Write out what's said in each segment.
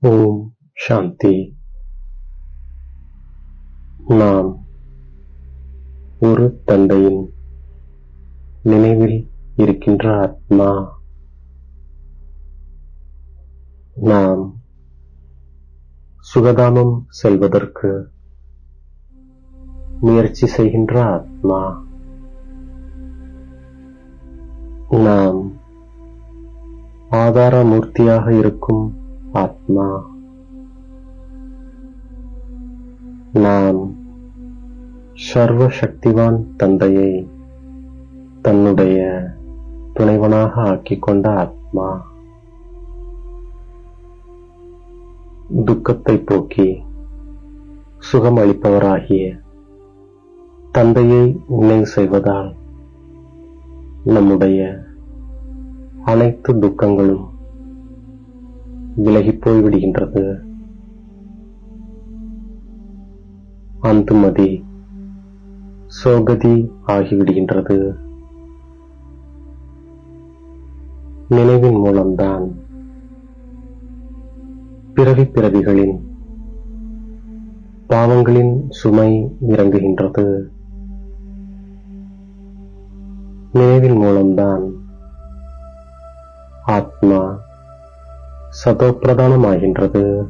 ஓம் சாந்தி. நாம் ஒரு தந்தையின் நினைவில் இருக்கின்ற ஆத்மா நாம் சுகதாமம் செல்வதற்கு முயற்சி செய்கின்ற ஆத்மா நாம் ஆதாரமூர்த்தியாக இருக்கும் ஆத்மா. நாம் சர்வ சக்திவான் தந்தையை தன்னுடைய துணைவனாக ஆக்கிக் கொண்ட ஆத்மா. துக்கத்தை போக்கி சுகம் அளிப்பவராகிய தந்தையை நினைவு செய்வதால் நம்முடைய அனைத்து துக்கங்களும் விலகி போய்விடுகின்றது அந்துமதி சோகதி ஆகிவிடுகின்றது. நினைவின் மூலம்தான் பிறவி பிறவிகளின் பாவங்களின் சுமை இறங்குகின்றது. நினைவின் மூலம்தான் ஆத்மா சதோப்பிரதானமாகின்றது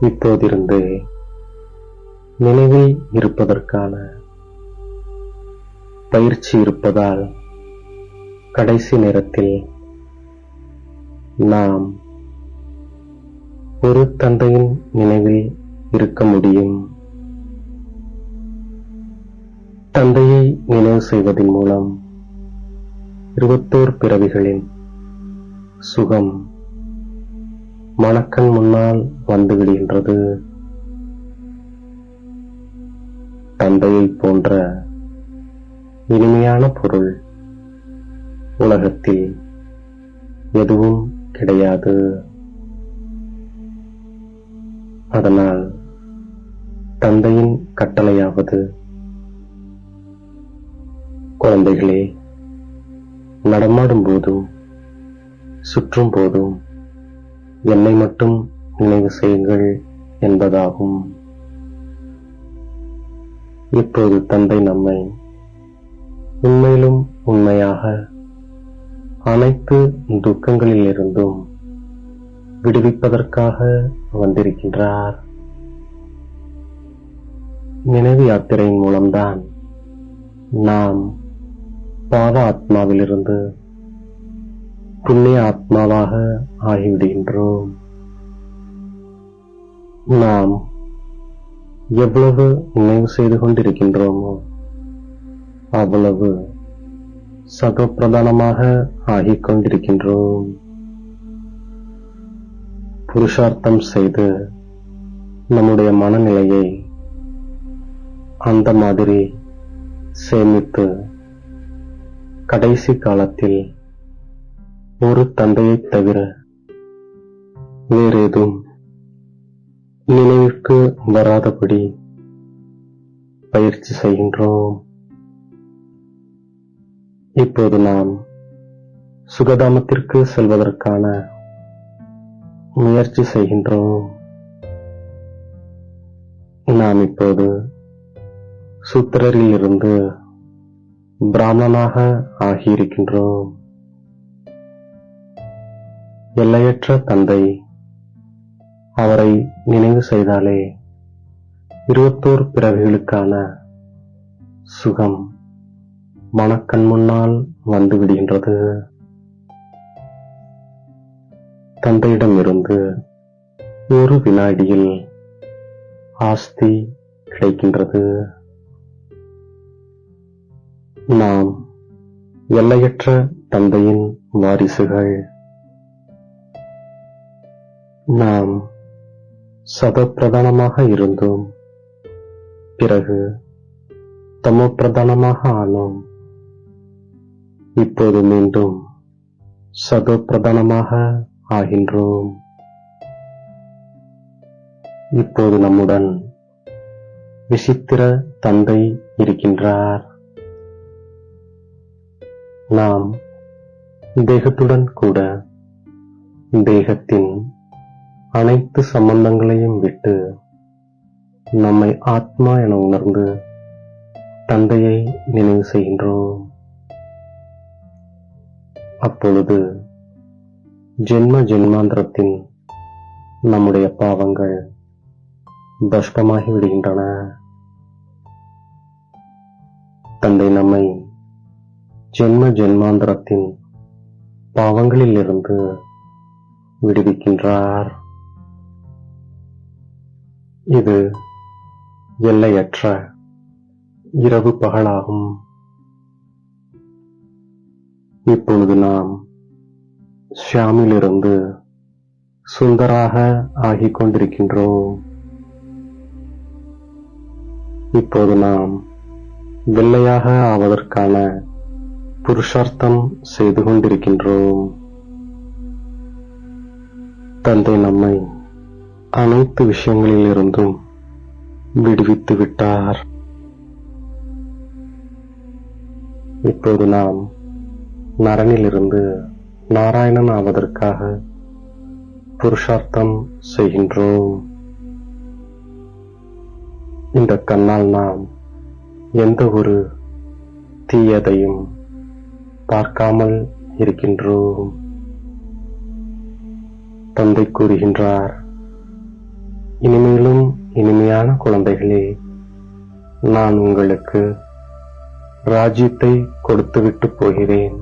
இப்போதிருந்து நினைவில் இருப்பதற்கான பயிற்சி இருப்பதால் கடைசி நேரத்தில் நாம் ஒரு தந்தையின் நினைவில் இருக்க முடியும். தந்தையை நினைவு செய்வதன் மூலம் இருபத்தோர் பிறவிகளின் சுகம் மணக்கண் முன்னால் வந்து விடுகின்றது. தந்தையை போன்ற இனிமையான பொருள் உலகத்தில் எதுவும் கிடையாது. அதனால் தந்தையின் கட்டளையாவது குழந்தைகளே நடமாடும் போதும் சுற்றும் போதும். என்னை மட்டும் நினைவு செய்யுங்கள் என்பதாகும். இப்போது தந்தை நம்மை உண்மையிலும் உண்மையாக அனைத்து துக்கங்களிலிருந்தும் விடுவிப்பதற்காக வந்திருக்கின்றார். நினைவு யாத்திரையின் மூலம்தான் நாம் பாத ஆத்மாவிலிருந்து புண்ணிய ஆத்மாவாக ஆகிவிடுகின்றோம். நாம் எவ்வளவு நினைவு செய்து கொண்டிருக்கின்றோமோ அவ்வளவு சகப்பிரதானமாக ஆகிக் கொண்டிருக்கின்றோம் புருஷார்த்தம் செய்து நம்முடைய மனநிலையை அந்த மாதிரி சேமித்து கடைசி காலத்தில் ஒரு தந்தையைத் தவிர வேறேதும் நினைவிற்கு வராதபடி பயிற்சி செய்கின்றோம். இப்போது நாம் சுகதாமத்திற்கு செல்வதற்கான முயற்சி செய்கின்றோம். நாம் இப்போது சூத்திரரில் இருந்து பிராமணனாக ஆகியிருக்கின்றோம். எல்லையற்ற தந்தை அவரை நினைவு செய்தாலே இருபத்தோர் பிறவிகளுக்கான சுகம் மனக்கண் முன்னால் வந்து விடுகின்றது. தந்தையிடமிருந்து ஒரு வினாடியில் ஆஸ்தி கிடைக்கின்றது. நாம் எல்லையற்ற தந்தையின் வாரிசுகள் நாம் சதப்பிரதானமாக இருந்தோம். பிறகு தமோப்பிரதானமாக ஆனோம். இப்போது மீண்டும் சதப்பிரதானமாக ஆகின்றோம். இப்போது நம்முடன் விசித்திர தந்தை இருக்கின்றார். நாம் தேகத்துடன் கூட தேகத்தின் அனைத்து சம்பந்தங்களையும் விட்டு நம்மை ஆத்மா என உணர்ந்து தந்தையை நினைவு செய்கின்றோம். அப்பொழுது ஜென்ம ஜென்மாந்திரத்தின் நம்முடைய பாவங்கள் பஷ்டமாகி விடுகின்றன. தந்தை நம்மை ஜென்ம ஜென்மாந்திரத்தின் பாவங்களில் இருந்து விடுவிக்கின்றார். இது எல்லையற்ற இரவு பகலாகும். இப்பொழுது நாம் ஷியாமிலிருந்து சுந்தராக ஆகிக் கொண்டிருக்கின்றோம். இப்போது நாம் வெள்ளையாக ஆவதற்கான புருஷார்த்தம் செய்து கொண்டிருக்கின்றோம். தந்தை நம்மை அனைத்து விஷயங்களிலிருந்தும் விடுவித்து விட்டார். இப்போது நாம் நரனிலிருந்து நாராயணன் ஆவதற்காக புருஷார்த்தம் செய்கின்றோம். இந்த கண்ணால் நாம் எந்த ஒரு தீயதையும் பார்க்காமல் இருக்கின்றோம். தந்தை கூறுகின்றார் இனிமேலும் இனிமையான குழந்தைகளே நான் உங்களுக்கு ராஜ்யத்தை கொடுத்துவிட்டு போகிறேன்.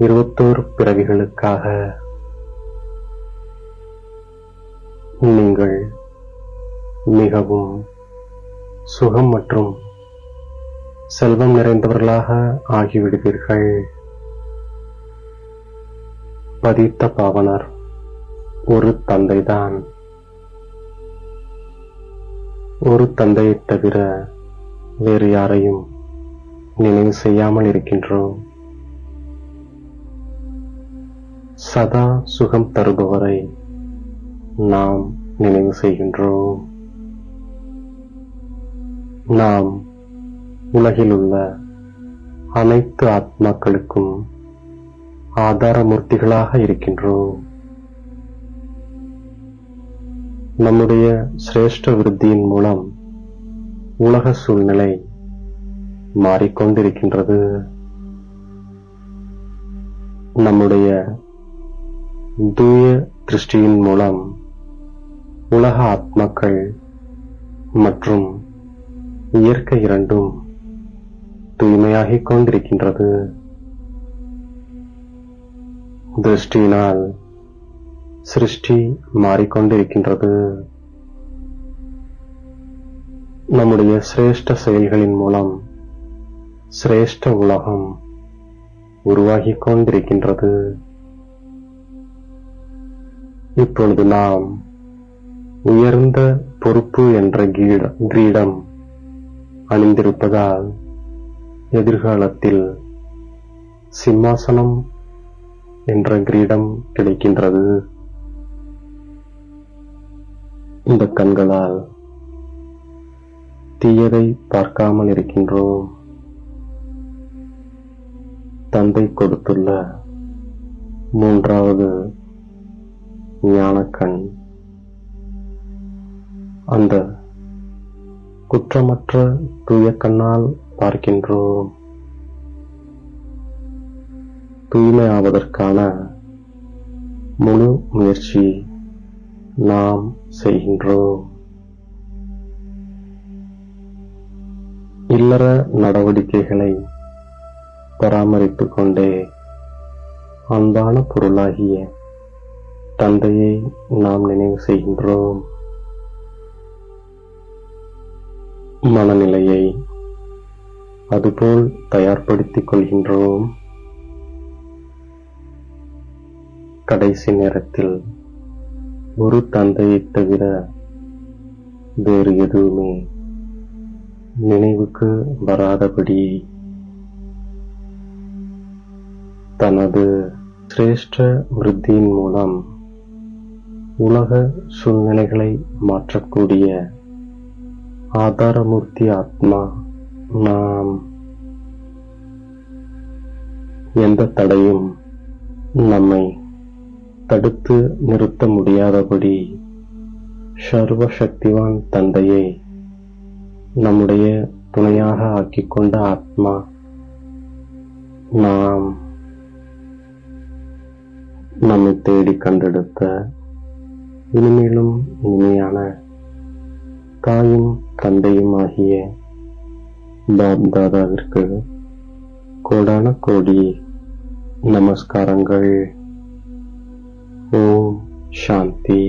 இருபத்தோரு பிறவிகளுக்காக நீங்கள் மிகவும் சுகம் மற்றும் செல்வம் நிறைந்தவர்களாக ஆகிவிடுவீர்கள். பதித்த பாவனர் ஒரு தந்தைதான். ஒரு தந்தையைத் தவிர வேறு யாரையும் நினைவு செய்யாமல் இருக்கின்றோம். சதா சுகம் தருபவரை நாம் நினைவு செய்கின்றோம். நாம் உலகிலுள்ள அனைத்து ஆத்மாக்களுக்கும் ஆதாரமூர்த்திகளாக இருக்கின்றோம். நம்முடைய சிரேஷ்ட விருத்தியின் மூலம் உலக சூழ்நிலை மாறிக்கொண்டிருக்கின்றது. நம்முடைய தூய திருஷ்டியின் மூலம் உலக ஆத்மாக்கள் மற்றும் இயற்கை இரண்டும் தூய்மையாகிக் கொண்டிருக்கின்றது. திருஷ்டியினால் சிருஷ்டி மாறிக்கொண்டிருக்கின்றது. நம்முடைய சிரேஷ்ட செயல்களின் மூலம் சிரேஷ்ட உலகம் உருவாகி கொண்டிருக்கின்றது. இப்பொழுது நாம் உயர்ந்த பொறுப்பு என்ற கிரீடம் அணிந்திருப்பதால் எதிர்காலத்தில் சிம்மாசனம் என்ற கிரீடம் கிடைக்கின்றது. இந்த கண்களால் தீயதை பார்க்காமல் இருக்கின்றோம். தந்தை கொடுத்துள்ள மூன்றாவது ஞானக்கண். அந்த குற்றமற்ற தூய கண்ணால் பார்க்கின்றோம். தூய்மை ஆவதற்கான முழு முயற்சி நாம் செய்கின்றோம் இல்லற நடவடிக்கைகளை பராமரித்துக் கொண்டே அன்பான பொருளாகிய தந்தையை நாம் நினைவு செய்கின்றோம். மனநிலையை அதுபோல் தயார்படுத்திக் கொள்கின்றோம். கடைசி நேரத்தில் ஒரு தந்தையைத் தவிர வேறு எதுவுமே நினைவுக்கு வராதபடி தனது சிரேஷ்ட விருத்தியின் மூலம் உலக சூழ்நிலைகளை மாற்றக்கூடிய ஆதாரமூர்த்தி ஆத்மா நாம். எந்த தடையும் நம்மை தடுத்து நிறுத்த முடியாதபடி சர்வ சக்திவான் தந்தையை நம்முடைய துணையாக ஆக்கிக்கொண்ட ஆத்மா நாம் நம்மை தேடி கண்டெடுத்த இனிமேலும் இனிமையான தாயும் தந்தையும் ஆகிய பாப் தாதாவிற்கு கோடான கோடி நமஸ்காரங்கள். ஓம் சாந்தி